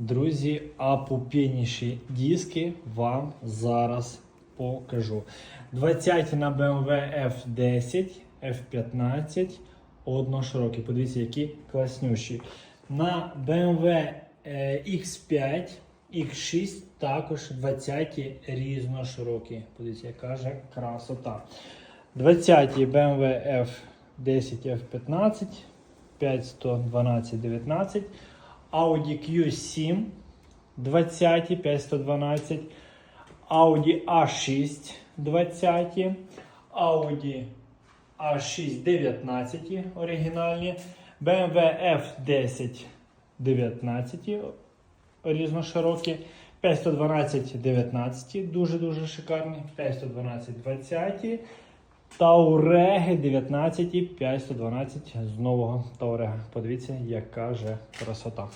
Друзі, а попільніші диски вам зараз покажу. 20 на BMW F10, F15, одноширокі. Подивіться, які класнющі. На BMW е, X5, X6 також 20 різноширокі. Подивіться, яка же красота. 20 BMW F10, F15, 5112, 19. Audi Q7 20, 5112. Audi A6 20, Audi A6 19 оригінальні, BMW F10 19 різноширокі, 512 19 дуже-дуже шикарні, 512 20 Тауреги 19 512 з нового Таурега. Подивіться, яка же красота.